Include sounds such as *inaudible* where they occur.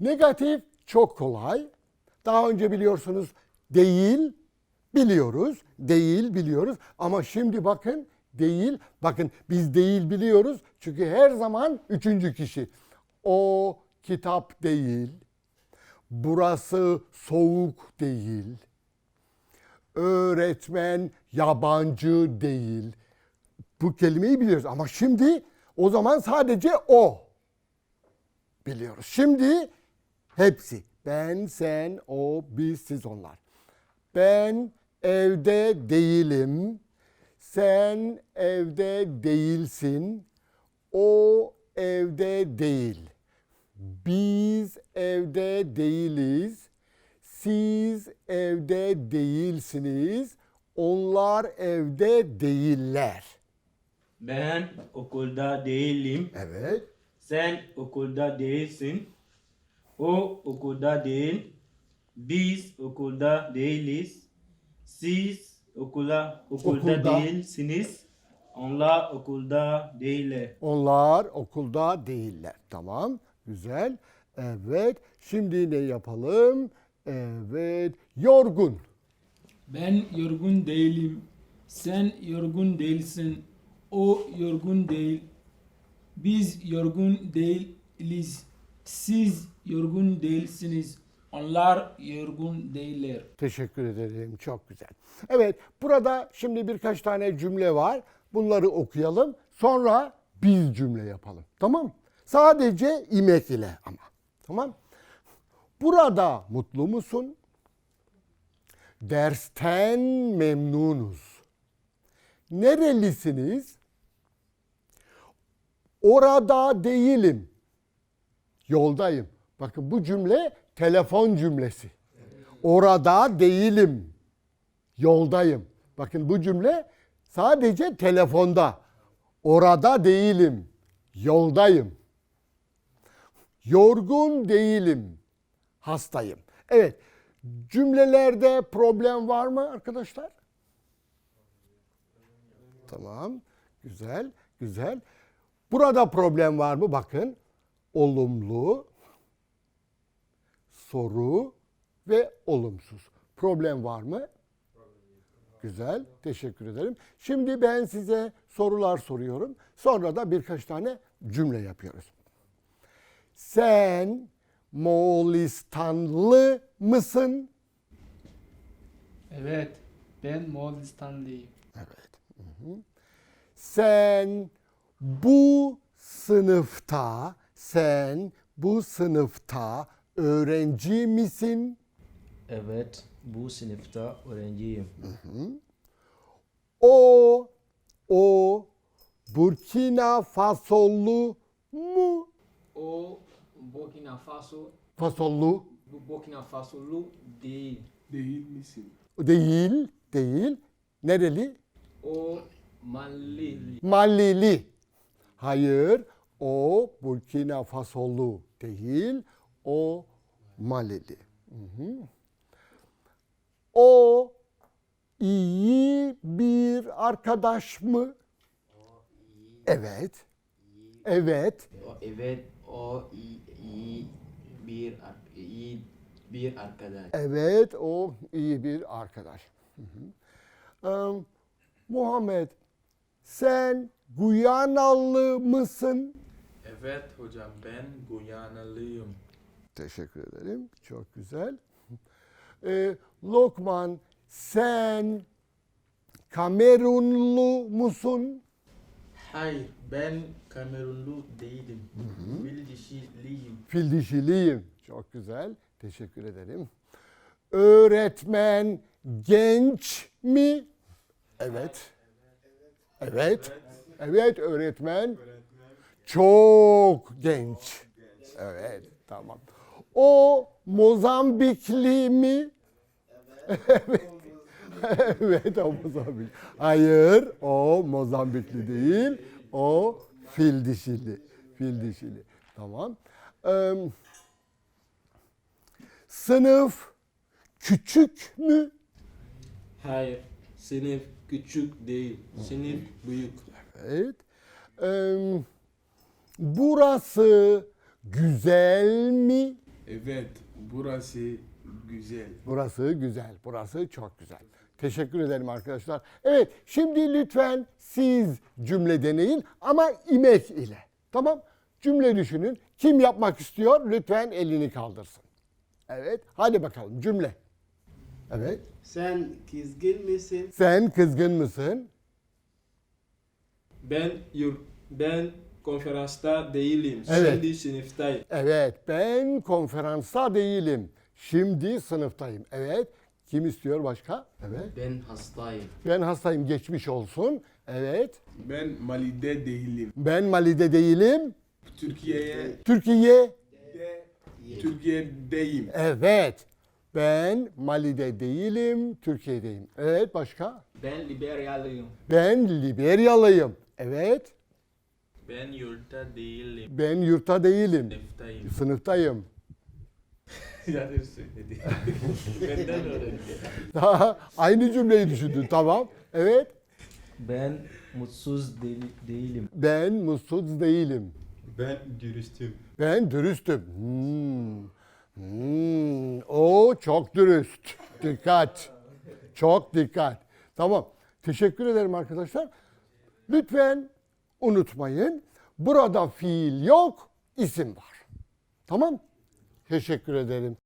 Negatif çok kolay. Daha önce biliyorsunuz değil biliyoruz. Değil biliyoruz. Ama şimdi bakın değil. Bakın biz değil biliyoruz. Çünkü her zaman üçüncü kişi. O kitap değil. Burası soğuk değil. Öğretmen yabancı değil. Bu kelimeyi biliyoruz ama şimdi o zaman sadece o biliyoruz. Şimdi hepsi. Ben, sen, o, biz, siz, onlar. Ben evde değilim. Sen evde değilsin. O evde değil. Biz evde değiliz. Siz evde değilsiniz. Onlar evde değiller. Ben okulda değilim. Evet. Sen okulda değilsin. O okulda değil. Biz okulda değiliz. Siz okula okulda, Okulda. değilsiniz. Onlar okulda değiller. Onlar okulda değiller. Tamam. Güzel. Evet. Şimdi ne yapalım? Evet. Yorgun. Ben yorgun değilim. Sen yorgun değilsin. O yorgun değil. Biz yorgun değiliz. Siz yorgun değilsiniz. Onlar yorgun değiller. Teşekkür ederim. Çok güzel. Evet. Burada şimdi birkaç tane cümle var. Bunları okuyalım. Sonra biz cümle yapalım. Tamam? Sadece imek ile ama. Tamam? Burada mutlu musun? Dersten memnunuz. Nerelisiniz? Orada değilim. Yoldayım. Bakın bu cümle telefon cümlesi. Orada değilim. Yoldayım. Bakın bu cümle sadece telefonda. Orada değilim. Yoldayım. Yorgun değilim. Hastayım. Evet. Cümlelerde problem var mı arkadaşlar? Tamam. Güzel, güzel. Burada problem var mı? Bakın. Olumlu, soru ve olumsuz. Problem var mı? Güzel. Teşekkür ederim. Şimdi ben size sorular soruyorum. Sonra da birkaç tane cümle yapıyoruz. Sen Moğolistanlı mısın? Evet, ben Moğolistanlıyım. Evet. Hı hı. Sen bu sınıfta, sen bu sınıfta öğrenci misin? Evet, bu sınıfta öğrenciyim. O, o Burkina Fasolu mu? O Burkina Faso, Fasolu bu Burkina Fasolu değil. Değil misin? değil, değil. Nereli? O Malili. Malili. Hayır, o Burkina Fasolu değil, o Malili. Hı hı. O iyi bir arkadaş mı? Evet. Evet. O, evet, o iyi, iyi bir iyi bir arkadaş. Evet, o iyi bir arkadaş. Hı hı. Ee, Muhammed, sen Guyanalı mısın? Evet hocam ben Guyanalıyım. Teşekkür ederim. Çok güzel. *laughs* Ee, Lokman, sen Kamerunlu musun? Hayır ben Kamerunlu değilim. Bildişiliyim. Fil dişiliyim. Çok güzel. Teşekkür ederim. Öğretmen genç mi? Evet. Evet. Evet öğretmen. Çok genç. Evet tamam. O Mozambikli mi? Evet. *laughs* evet o Mozambik. Hayır o Mozambikli değil. O fil dişili. Fil dişili. Tamam. Ee, sınıf küçük mü? Hayır. Sınıf küçük değil. Sınıf büyük. Evet. Ee, burası güzel mi? Evet, burası güzel. Burası güzel. Burası çok güzel. Teşekkür ederim arkadaşlar. Evet şimdi lütfen siz cümle deneyin ama imek ile. Tamam? Cümle düşünün. Kim yapmak istiyor lütfen elini kaldırsın. Evet hadi bakalım cümle. Evet. Sen kızgın mısın? Sen kızgın mısın? Ben yor ben konferansta değilim. Evet. Şimdi sınıftayım. Evet ben konferansta değilim. Şimdi sınıftayım. Evet. Kim istiyor başka? Evet. Ben hastayım. Ben hastayım geçmiş olsun. Evet. Ben Mali'de değilim. Ben Mali'de değilim. Türkiye'ye Türkiye. de, Türkiye'deyim. Evet. Ben Mali'de değilim. Türkiye'deyim. Evet başka? Ben Liberyalıyım. Ben Liberyalıyım. Evet. Ben yurtta değilim. Ben yurtta değilim. Sınıftayım. Sınıftayım. *laughs* Yanlış söyledi. *laughs* Benden öğrendi. Daha aynı cümleyi düşündün. Tamam. Evet. Ben mutsuz değil- değilim. Ben mutsuz değilim. Ben dürüstüm. Ben dürüstüm. Hmm. Hmm. O çok dürüst. Dikkat. Çok dikkat. Tamam. Teşekkür ederim arkadaşlar. Lütfen unutmayın. Burada fiil yok, isim var. Tamam? Teşekkür ederim.